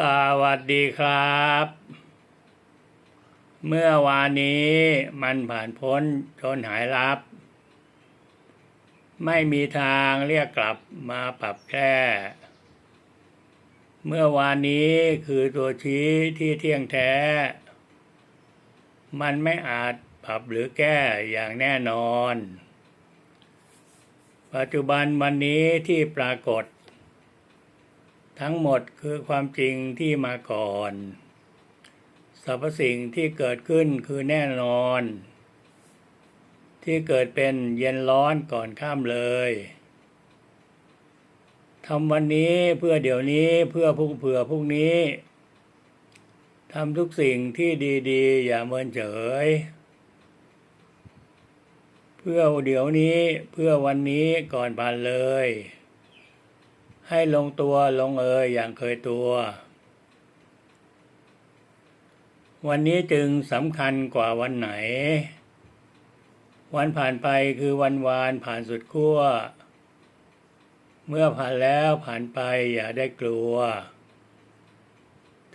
สวัสดีครับ เมื่อวานนี้มันผ่านพ้นจนหายลับ ไม่มีทางเรียกกลับมาปรับแก้เมื่อวานนี้คือตัวชี้ที่เที่ยงแท้ มันไม่อาจปรับหรือแก้อย่างแน่นอน ปัจจุบันวันนี้ที่ปรากฏ ทั้งหมดคือความจริงที่มาก่อนสรรพสิ่งที่เกิดขึ้นคือแน่นอน ที่เกิดเป็นเย็นร้อนก่อนข้ามเลยทำวันนี้เพื่อเดี๋ยวนี้เพื่อพุ่งเผื่อพรุ่งนี้ทำทุกสิ่งที่ดีๆ อย่าเมินเฉย เพื่อเดี๋ยวนี้เพื่อวันนี้ก่อนผ่านเลย ให้ลงตัวลงเอยอย่างเคยตัว วันนี้จึงสำคัญกว่าวันไหน วันผ่านไปคือวันวานผ่านสุดขั้ว เมื่อผ่านแล้วผ่านไปอย่าได้กลัว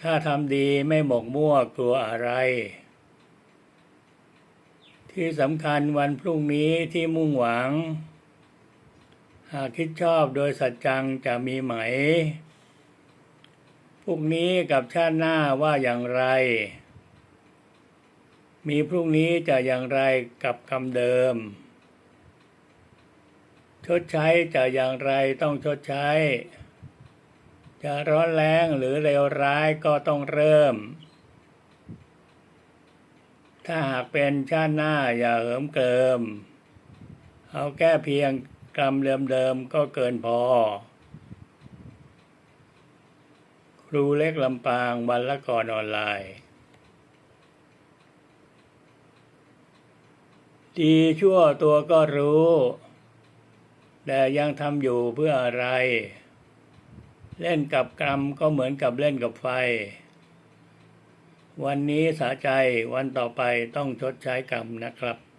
ถ้าทำดีไม่หมกมั่วกลัวอะไร ที่สำคัญวันพรุ่งนี้ที่มุ่งหวัง หากคิดชอบโดยสัจจังจะมีไหมพรุ่งนี้กับชาติหน้าว่าอย่างไร มีพรุ่งนี้จะอย่างไรกับคำเดิม ชดใช้จะอย่างไรต้องชดใช้ จะร้อนแรงหรือเลวร้ายก็ต้องเริ่ม ถ้าหากเป็นชาติหน้าอย่าเหิมเกิม เอาแก้เพียง กรรมเดิมๆก็เกินพอ ครูเล็กลำปางวันละก่อนออนไลน์ ดีชั่วตัวก็รู้ แต่ยังทำอยู่เพื่ออะไร เล่นกับกรรมก็เหมือนกับเล่นกับไฟ วันนี้สาใจวันต่อไปต้องชดใช้กรรมนะครับ